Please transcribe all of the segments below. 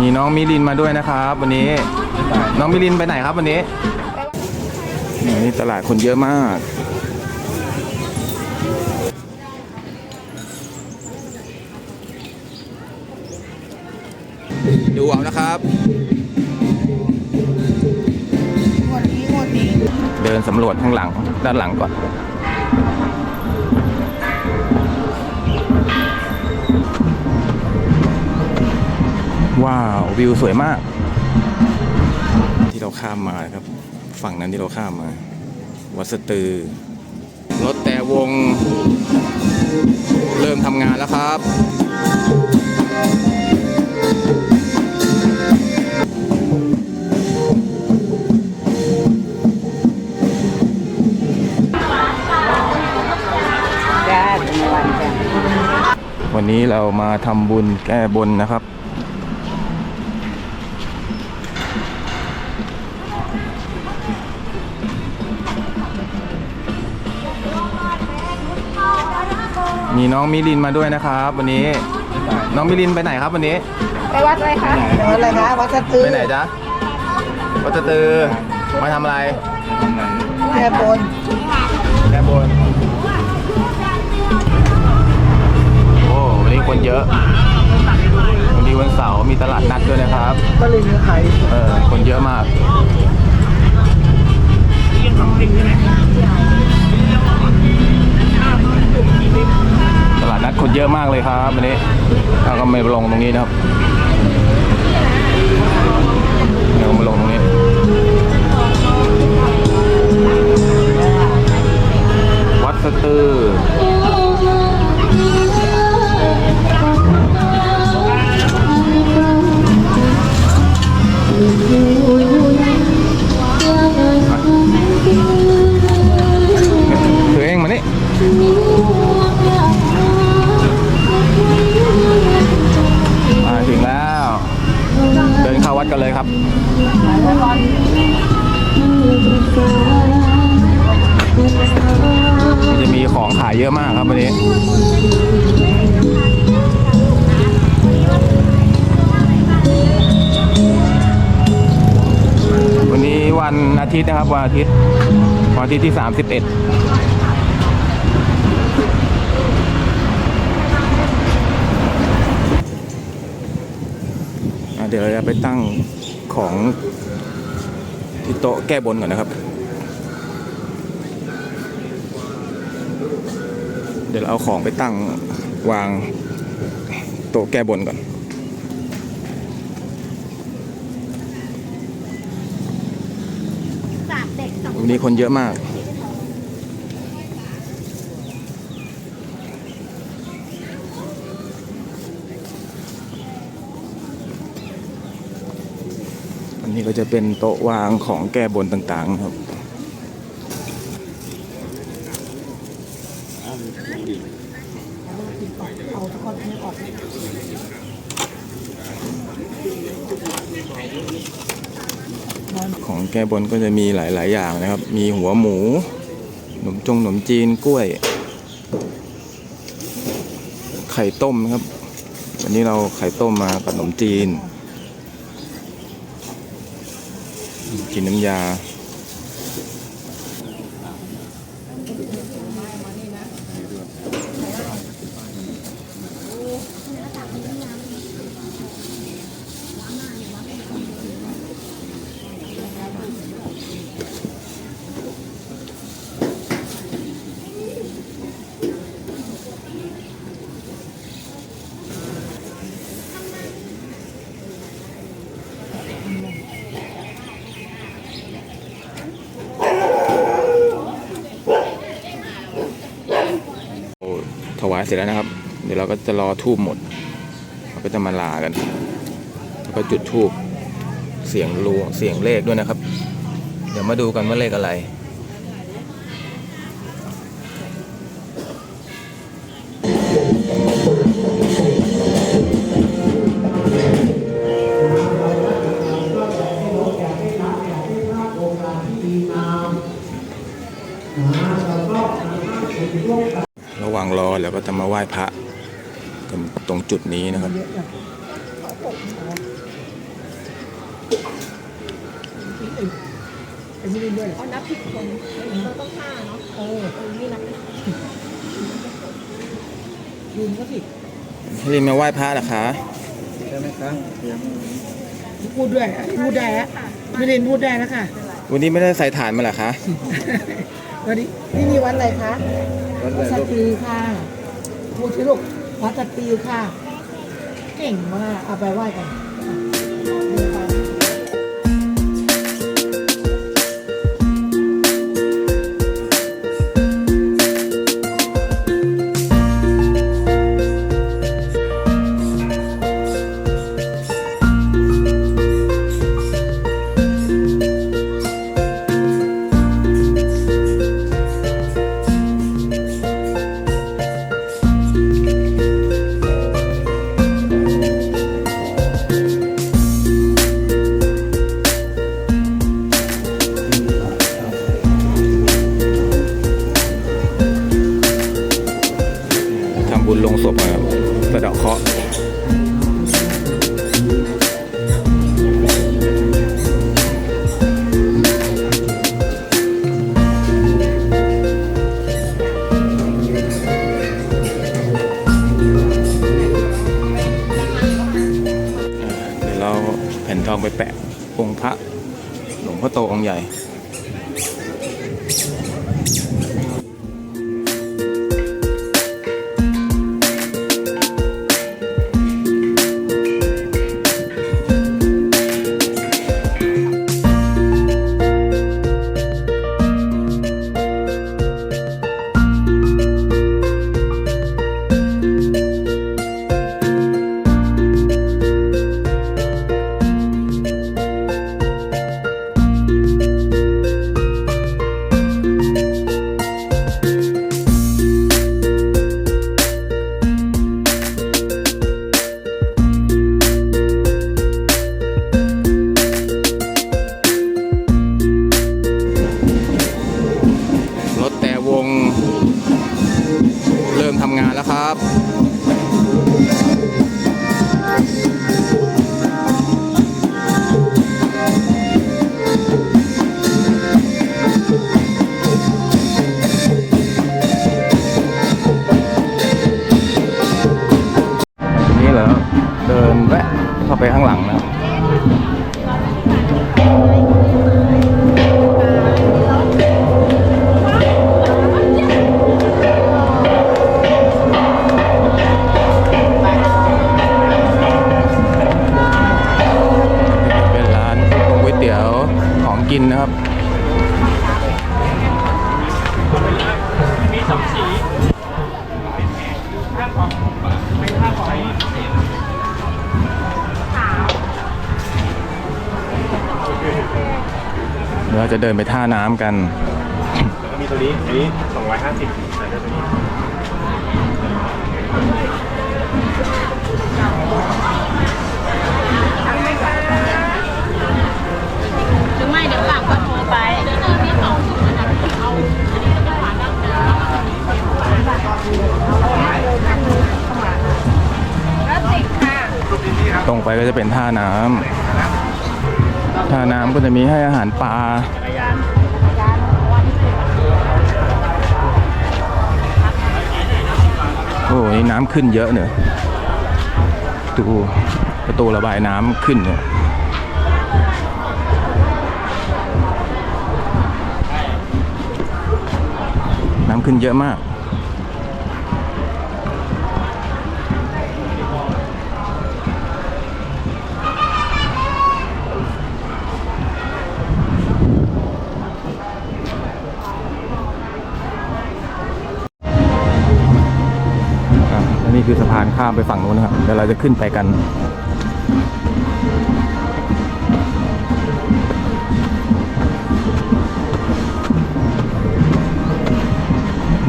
มีน้องมิลินมาด้วยนะครับ วันนี้ น้องมิลินไปไหนครับวันนี้วันนี้ตลาดคนเยอะมาก ดูเอานะครับงวดนี้งวดนี้เดินสำรวจข้างหลังด้านหลังก่อน ว้าววิวสวยมาก ที่เราข้ามมาครับ ฝั่งนั้นที่เราข้ามมา วัดสตือ รถแต่วง เริ่มทำงานแล้วครับจ้าทุกวันจ้าวันนี้เรามาทำบุญแก้บนนะครับ มีน้องมิลินมาด้วยนะครับ วันนี้ น้องมิลินไปไหนครับวันนี้ ไปวัดอะไรคะวัดอะไรคะวัดสะตือไปไหนจ๊ะวัดสตือมาทำอะไรแค่บนแก้บน ลงตรงนี้นะครับ ตย์นะครับวันอาทิตย์วันอาทิตย์ที่ 31อะเดี๋ยวเราจะไปตั้งของที่โต๊ะแก้บนก่อนนะครับ เดี๋ยวเราเอาของไปตั้งวางโต๊ะแก้บนก่อน วันนี้คนเยอะมาก อันนี้ก็จะเป็นโต๊ะวางของแก้บนต่างๆครับ เอาทุกคนให้ออก ของแก้บนก็จะมีหลาย ๆ อย่างนะครับ มีหัวหมูขนมจงขนมจีนกล้วย ไข่ต้มนะครับวันนี้เราไข่ต้มมากับขนมจีน กินน้ำยา โอ้ถวาย เสร็จแล้วนะครับ เดี๋ยวเราก็จะรอทูบหมดเราก็จะมาลากัน แล้วก็จุดทูบเสียงรูเสียงเลขด้วยนะครับ เดี๋ยวมาดูกันว่าเลขอะไร จุดนี้นะครับเยอะจังไอ้นี่ด้วยอ๋อนับผิดคนเราต้องห้าเนาะเออเออนี่นับยืนก็ผิดพี่ลินมาไหว้พระเหรอคะใช่ไหมครับพูดด้วยพูดได้แล้วไม่เรียนพูดได้แล้วค่ะ วันนี้ไม่ได้ใส่ฐานมาเหรอคะวันนี้นี่มีวัดอะไรคะวัดสตรีค่ะพูดสิลูก วัดสตรีค่ะ เก่งมาก เอาไปไหว้กัน แผ่นทองไปแปะองค์พระหลวงพ่อโตองค์ใหญ่ ทำงานแล้วครับ เดี๋ยวเราจะเดินไปท่าน้ำกัน แล้วก็มีตัวนี้ อันนี้ 250แต่เดี๋ยวตัวนี้ถึงไม่เดี๋ยวฝากก็โทรไปเดี๋ยวมีสองถุงนะเอาอันนี้ก็จะฝากดังเดิมแล้วติดค่ะตรงไปก็จะเป็นท่าน้ำ ท่าน้ำก็จะมีให้อาหารปลาโอ้นี่น้ำขึ้นเยอะเนอะดูประตูระบายน้ำขึ้นเนี่ยน้ำขึ้นเยอะมาก คือสะพานข้ามไปฝั่งนู้นนะครับเดี๋ยวเราจะขึ้นไปกัน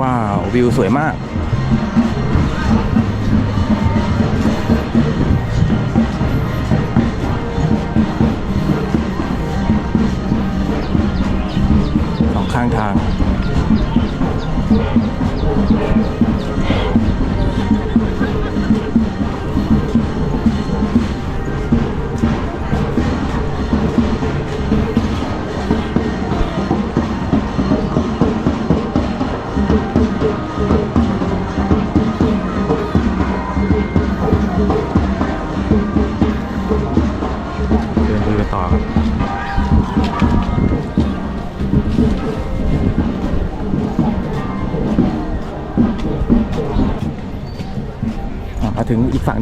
ว้าว วิวสวยมาก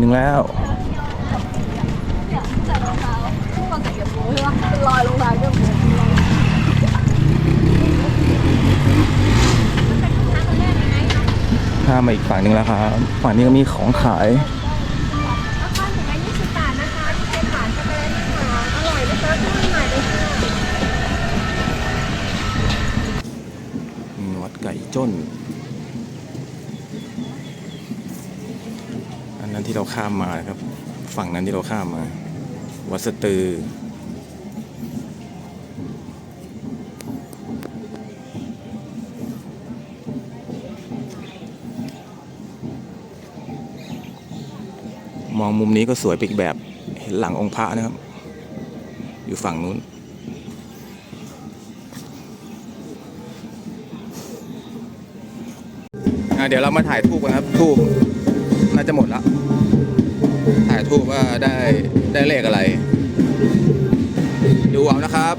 หนึ่งแล้วลอยลงมาก็ข้ามมาอีกฝั่งหนึ่งแล้วครับฝั่งนี้ก็มีของขายวัดไก่จ้น อันนั้น ที่เราข้ามมาครับ ฝั่งนั้นที่เราข้ามมา วัดสตือ มองมุมนี้ก็สวยไปอีกแบบเห็นหลังองค์พระนะครับ อยู่ฝั่งนู้นเดี๋ยวเรามาถ่ายทูบกันครับทูบน่าจะหมดแล้ว ทูบว่าได้ได้เลขอะไร ดูเอานะครับ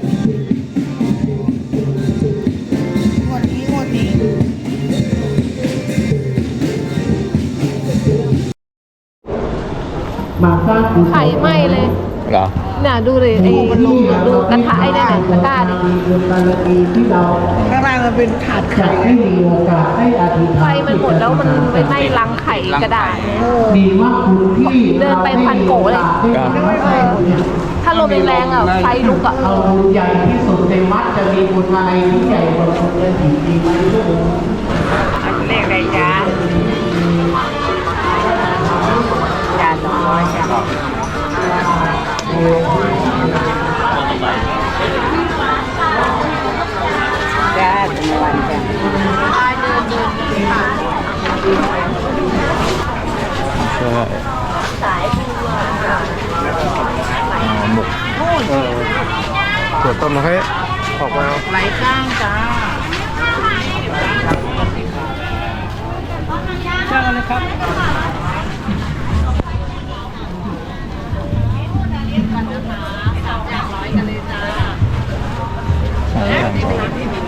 งวดนี้งวดนี้ไข่ไหม้เลย เหรอ เนี่ยดูเลยไอ้ดูกระทะไอ้เนี่ยตะกร้าดิข้างล่างมันเป็นถาดไข่ไฟมันหมดแล้วมันไปไหม้รังไข่กระดาษเดินไปพันโกเลยถ้าลมแรงๆอะไฟลุกอะเราบุญใหญ่ที่สุดในวัดจะมีบุญอะไรที่ใหญ่กว่าบุญกระถิ่นจริงไหมลูกเลขอะไรจ๊ะ จ้าเป็นวันจ้ะใช่อ๋อหมกเออถั่วต้มนะเฮ้ออกมา ไหลข้างจ้าจ้าเลยครับ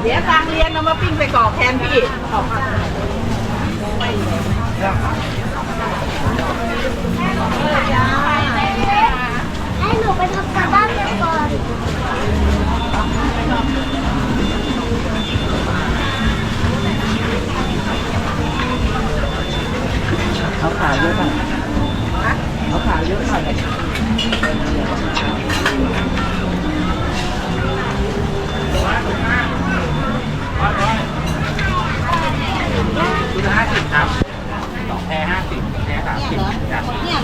เดี๋ยวทางเรียนเอามาปิ้งไปกรอกแทนพี่